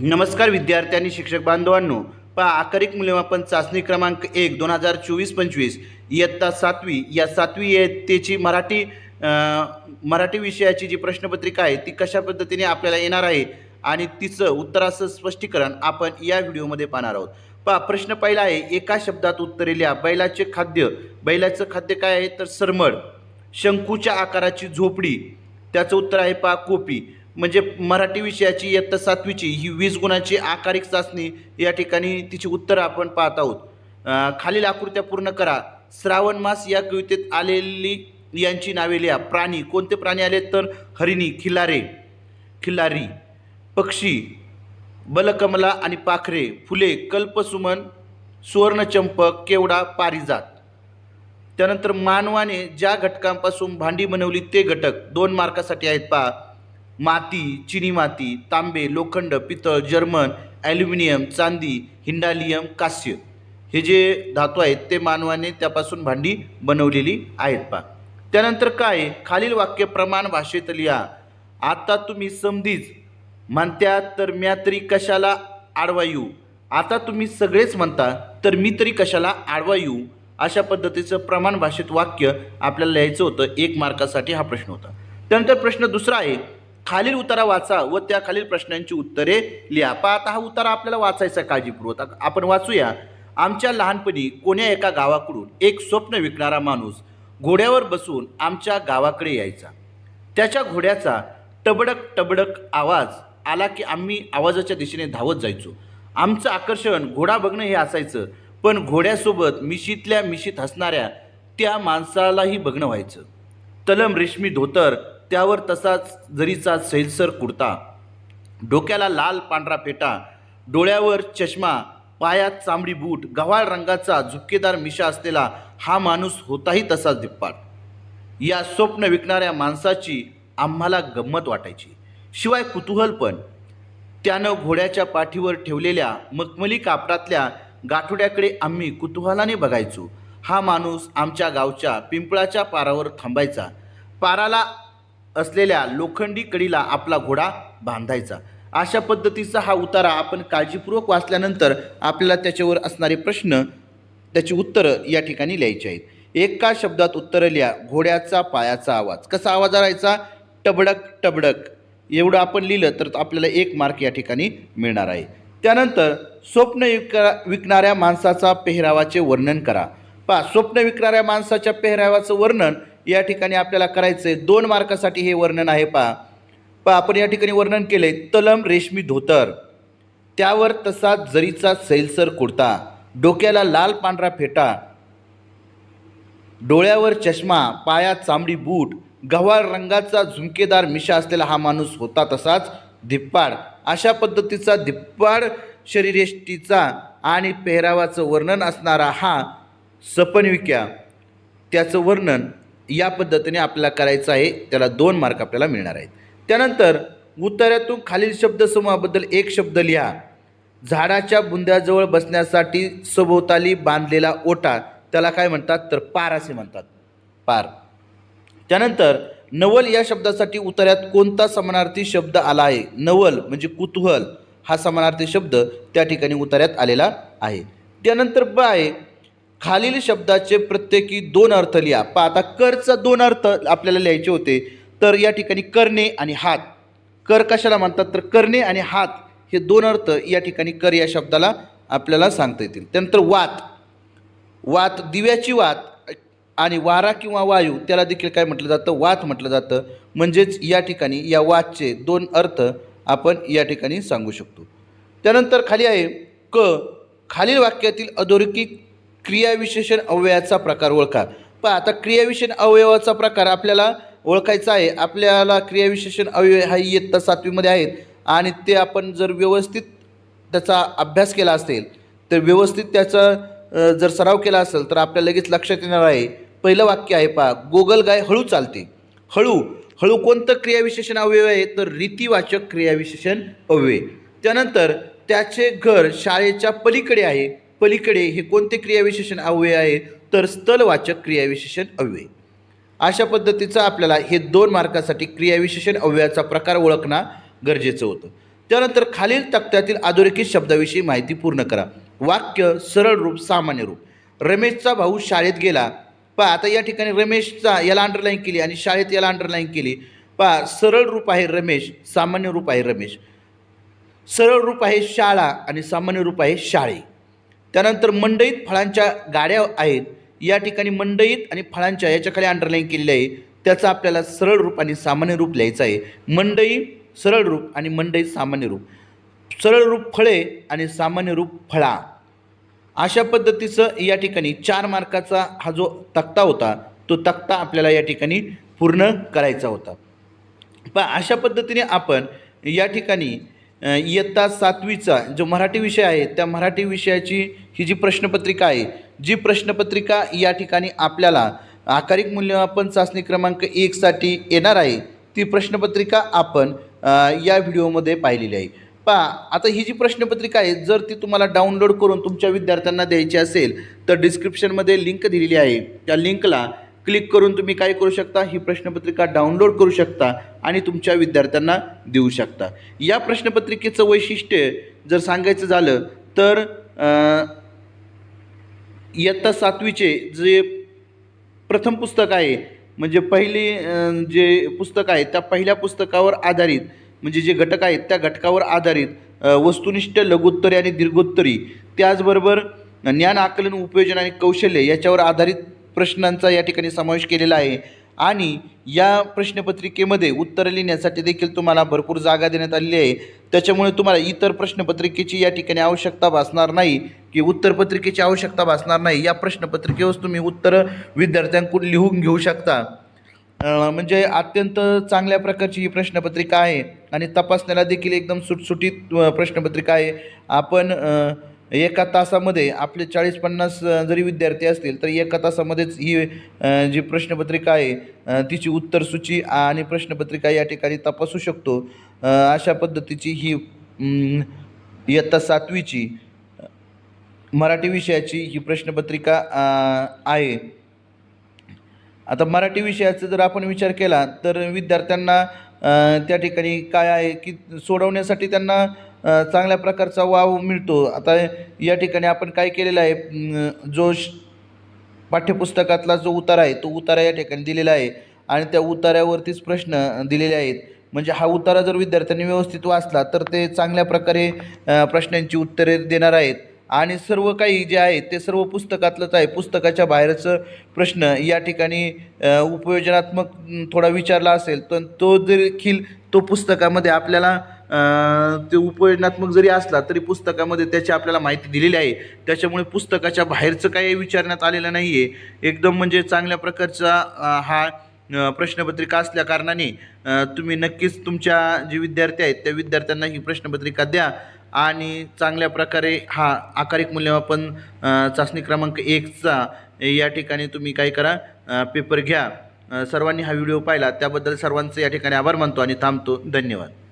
नमस्कार विद्यार्थी आणि शिक्षक बांधवांनो. पहा आकारिक मूल्यमापन चाचणी क्रमांक एक दोन हजार चोवीस पंचवीस. इयत्ता सातवी या सातवी इयत्तेची मराठी मराठी विषयाची जी प्रश्नपत्रिका आहे ती कशा पद्धतीने आपल्याला येणार आहे? आणि तिचं उत्तराचं स्पष्टीकरण आपण या व्हिडिओमध्ये पाहणार आहोत. पहा प्रश्न पहिला आहे एका शब्दात उत्तरे लिहा. बैलाचे खाद्य. बैलाचं खाद्य काय आहे? तर सरमड. शंकूच्या आकाराची झोपडी. त्याचं उत्तर आहे पहा कोपी. म्हणजे मराठी विषयाची इयत्ता सातवीची ही वीस गुणाची आकारिक चाचणी या ठिकाणी तिची उत्तरं आपण पाहत आहोत. खालील आकृत्या पूर्ण करा. श्रावण मास या कवितेत आलेली यांची नावे लिहा. प्राणी. कोणते प्राणी आले तर? हरिणी खिलारे खिल्लारी पक्षी बलकमला आणि पाखरे फुले कल्पसुमन सुवर्णचंपक केवडा पारिजात. त्यानंतर मानवाने ज्या घटकांपासून भांडी बनवली ते घटक दोन मार्कासाठी आहेत पहा. माती चिनी माती तांबे लोखंड पितळ जर्मन ॲल्युमिनियम चांदी हिंडालियम कास्य. हे जे धातू आहेत ते मानवाने त्यापासून भांडी बनवलेली आहेत पहा. त्यानंतर काय? खालील वाक्य प्रमाण भाषेत लिहा. आता तुम्ही समधीच. म्हणत्या तर म्या तरी कशाला आडवा येऊ आता तुम्ही सगळेच म्हणता तर मी तरी कशाला आडवा येऊ अशा पद्धतीचं प्रमाण भाषेत वाक्य आपल्याला लिहायचं होतं एक मार्कासाठी हा प्रश्न होता. त्यानंतर प्रश्न दुसरा आहे खालील उतारा वाचा व त्या खालील प्रश्नांची उत्तरे लिहा. पहा आता हा उतारा आपल्याला वाचायचा काळजीपूर्वक. आपण वाचूया. आमच्या लहानपणी कोण्या एका गावाकडून एक स्वप्न विकणारा माणूस घोड्यावर बसून आमच्या गावाकडे यायचा. त्याच्या घोड्याचा टबडक टबडक आवाज आला की आम्ही आवाजाच्या दिशेने धावत जायचो. आमचं आकर्षण घोडा बघणं हे असायचं पण घोड्यासोबत मिशीतल्या मिशीत हसणाऱ्या त्या माणसालाही बघणं व्हायचं. तलम रेशमी धोतर त्यावर तसाच जरीचा सैलसर कुर्ता डोक्याला लाल पांढरा फेटा डोळ्यावर चष्मा पायात चांबडी बूट गव्हाळ रंगाचा झुपकेदार मिशा असलेला हा माणूस होताही तसाच धिप्पाट या स्वप्न विकणाऱ्या माणसाची आम्हाला गंमत वाटायची. शिवाय कुतूहल पण. त्यानं घोड्याच्या पाठीवर ठेवलेल्या मखमली कापडातल्या गाठोड्याकडे आम्ही कुतूहलाने बघायचो. हा माणूस आमच्या गावच्या पिंपळाच्या पारावर थांबायचा. पाराला असलेल्या लोखंडी कडीला आपला घोडा बांधायचा. अशा पद्धतीचा हा उतारा आपण काळजीपूर्वक वाचल्यानंतर आपल्याला त्याच्यावर असणारे प्रश्न त्याची उत्तरं या ठिकाणी लिहायची आहेत. एका शब्दात उत्तरं लिहा घोड्याचा पायाचा आवाज. कसा आवाज आणायचा? टबडक टबडक. एवढं आपण लिहिलं तर आपल्याला एक मार्क या ठिकाणी मिळणार आहे. त्यानंतर स्वप्न विका विकणाऱ्या माणसाचा पेहरावाचे वर्णन करा. पहा स्वप्न विकणाऱ्या माणसाच्या पेहरावाचं वर्णन या ठिकाणी आपल्याला करायचं आहे दोन मार्कासाठी हे वर्णन आहे पहा. प आपण या ठिकाणी वर्णन केले तलम रेशमी धोतर. त्यावर तसा जरीचा सैलसर कुर्ता डोक्याला लाल पांढरा फेटा. डोळ्यावर चष्मा पायात चांबडी बूट गव्हाळ रंगाचा झुमकेदार मिशा असलेला हा माणूस होता तसाच धिप्पाड. अशा पद्धतीचा धिप्पाड शरीरेष्टीचा आणि पेहरावाचं वर्णन असणारा हा सपनविक्या. त्याचं वर्णन या पद्धतीने आपल्याला करायचं आहे त्याला दोन मार्क आपल्याला मिळणार आहेत. त्यानंतर उत्तरातून खालील शब्दसमूहाबद्दल एक शब्द लिहा. झाडाच्या बुंद्याजवळ बसण्यासाठी सभोवताली बांधलेला ओटा त्याला काय म्हणतात? तर पार असे म्हणतात. पार. त्यानंतर नवल या शब्दासाठी उत्तरात कोणता समानार्थी शब्द आला आहे? नवल म्हणजे कुतूहल हा समानार्थी शब्द त्या ठिकाणी उत्तरात आलेला आहे. त्यानंतर ब आहे खालील शब्दाचे प्रत्येकी दोन अर्थ लिहा. पहा आता करचा दोन अर्थ आपल्याला लिहायचे होते. तर या ठिकाणी करणे आणि हात. कर कशाला म्हणतात? तर करणे आणि हात हे दोन अर्थ या ठिकाणी कर या शब्दाला आपल्याला सांगता येतील. त्यानंतर वात. वात दिव्याची वात आणि वारा किंवा वायू त्याला देखील काय म्हटलं जातं? वात म्हटलं जातं. म्हणजेच या ठिकाणी या वातचे दोन अर्थ आपण या ठिकाणी सांगू शकतो. त्यानंतर खाली आहे क. खालील वाक्यातील अधोरेखित क्रियाविशेषण अवयवाचा प्रकार ओळखा पहा आता क्रियाविशेषण अवयवाचा प्रकार आपल्याला ओळखायचा आहे. आपल्याला क्रियाविशेषण अवयव हा इयत्ता सातवीमध्ये आहेत आणि ते आपण जर व्यवस्थित त्याचा अभ्यास केला असेल तर व्यवस्थित त्याचा जर सराव केला असेल तर आपल्या लगेच लक्षात येणार आहे. पहिलं वाक्य आहे पहा गोगल गाय हळू चालते. हळू. हळू कोणतं क्रियाविशेषण अवयव आहे? तर रीतिवाचक क्रियाविशेषण अवयव त्यानंतर त्याचे घर शाळेच्या पलीकडे आहे. पलीकडे हे कोणते क्रियाविशेषण अव्यय आहे? तर स्थलवाचक क्रियाविशेषण अव्यय. अशा पद्धतीचं आपल्याला हे दोन मार्कासाठी क्रियाविशेषण अव्ययाचा प्रकार ओळखणं गरजेचं होतं. त्यानंतर खालील तक्त्यातील अधोरेखित शब्दाविषयी माहिती पूर्ण करा. वाक्य सरळ रूप सामान्य रूप. रमेशचा भाऊ शाळेत गेला. पहा आता या ठिकाणी रमेशचा याला अंडरलाईन केली आणि शाळेत याला अंडरलाईन केली. पहा सरळ रूप आहे रमेश सामान्य रूप आहे रमेश. सरळ रूप आहे शाळा आणि सामान्य रूप आहे शाळे. त्यानंतर मंडईत फळांच्या गाड्या आहेत. या ठिकाणी मंडईत आणि फळांच्या याच्याखाली अंडरलाईन केलेलं आहे त्याचं आपल्याला सरळ रूप आणि सामान्य रूप लिहायचं आहे. मंडई सरळ रूप आणि मंडई सामान्य रूप. सरळ रूप फळे आणि सामान्य रूप फळा. अशा पद्धतीचं या ठिकाणी चार मार्काचा हा जो तक्ता होता तो तक्ता आपल्याला या ठिकाणी पूर्ण करायचा होता. पण अशा पद्धतीने आपण या ठिकाणी इयत्ता सातवीचा जो मराठी विषय आहे त्या मराठी विषयाची ही जी प्रश्नपत्रिका आहे जी प्रश्नपत्रिका या ठिकाणी आपल्याला आकारिक मूल्यमापन चाचणी क्रमांक एकसाठी येणार आहे ती प्रश्नपत्रिका आपण या व्हिडिओमध्ये पाहिलेली आहे. पहा आता ही जी प्रश्नपत्रिका आहे जर ती तुम्हाला डाउनलोड करून तुमच्या विद्यार्थ्यांना द्यायची असेल तर डिस्क्रिप्शनमध्ये लिंक दिलेली आहे. त्या लिंकला क्लिक करून तुम्ही काय करू शकता? ही प्रश्नपत्रिका डाउनलोड करू शकता आणि तुमच्या विद्यार्थ्यांना देऊ शकता. या प्रश्नपत्रिकेचं वैशिष्ट्य जर सांगायचं झालं तर इयत्ता सातवीचे जे प्रथम पुस्तक आहे म्हणजे पहिली जे पुस्तक आहे त्या पहिल्या पुस्तकावर आधारित म्हणजे जे घटक आहेत त्या घटकावर आधारित वस्तुनिष्ठ लघुत्तरी आणि दीर्घोत्तरी त्याचबरोबर ज्ञान आकलन उपयोजन आणि कौशल्य याच्यावर आधारित प्रश्नांचा या ठिकाणी समावेश केलेला आहे. आणि या प्रश्नपत्रिकेमध्ये उत्तरं लिहिण्यासाठी देखील तुम्हाला भरपूर जागा देण्यात आलेली आहे. त्याच्यामुळे तुम्हाला इतर प्रश्नपत्रिकेची या ठिकाणी आवश्यकता भासणार नाही की उत्तरपत्रिकेची आवश्यकता भासणार नाही. या प्रश्नपत्रिकेवर तुम्ही उत्तरं विद्यार्थ्यांकडून लिहून घेऊ शकता. म्हणजे अत्यंत चांगल्या प्रकारची ही प्रश्नपत्रिका आहे. आणि तपासण्याला देखील एकदम सुटसुटीत प्रश्नपत्रिका आहे. आपण एका तासामध्ये आपले चाळीस पन्नास जरी विद्यार्थी असतील तर एका तासामध्येच ही जी प्रश्नपत्रिका आहे तिची उत्तरसूची आणि प्रश्नपत्रिका या ठिकाणी तपासू शकतो. अशा पद्धतीची ही इयत्ता सातवीची मराठी विषयाची ही प्रश्नपत्रिका आहे. आता मराठी विषयाचा जर आपण विचार केला तर विद्यार्थ्यांना त्या ठिकाणी काय आहे की सोडवण्यासाठी त्यांना चांगल्या प्रकारचा वाव मिळतो. आता या ठिकाणी आपण काय केलेलं आहे? जो श पाठ्यपुस्तकातला जो उतारा आहे तो उतारा या ठिकाणी दिलेला आहे. आणि त्या उतार्यावरतीच प्रश्न दिलेले आहेत. म्हणजे हा उतारा जर विद्यार्थ्यांनी व्यवस्थित वाचला तर ते चांगल्या प्रकारे प्रश्नांची उत्तरे देणार आहेत. आणि सर्व काही जे आहे ते सर्व पुस्तकातलंच आहे. पुस्तकाच्या बाहेरचं प्रश्न या ठिकाणी उपयोजनात्मक थोडा विचारला असेल तर तो देखील तो पुस्तकामध्ये आपल्याला ते उपयोजनात्मक जरी असला तरी पुस्तकामध्ये त्याची आपल्याला माहिती दिलेली आहे. त्याच्यामुळे पुस्तकाच्या बाहेरचं काही विचारण्यात आलेलं नाही आहे एकदम म्हणजे चांगल्या प्रकारचा हा प्रश्नपत्रिका असल्या कारणाने तुम्ही नक्कीच तुमच्या जे विद्यार्थी आहेत त्या विद्यार्थ्यांना ही प्रश्नपत्रिका द्या आणि चांगल्या प्रकारे हा आकारिक मूल्यमापन चाचणी क्रमांक एकचा या ठिकाणी तुम्ही काय करा पेपर घ्या. सर्वांनी हा व्हिडिओ पाहिला. त्याबद्दल सर्वांचे या ठिकाणी आभार मानतो आणि थांबतो. धन्यवाद.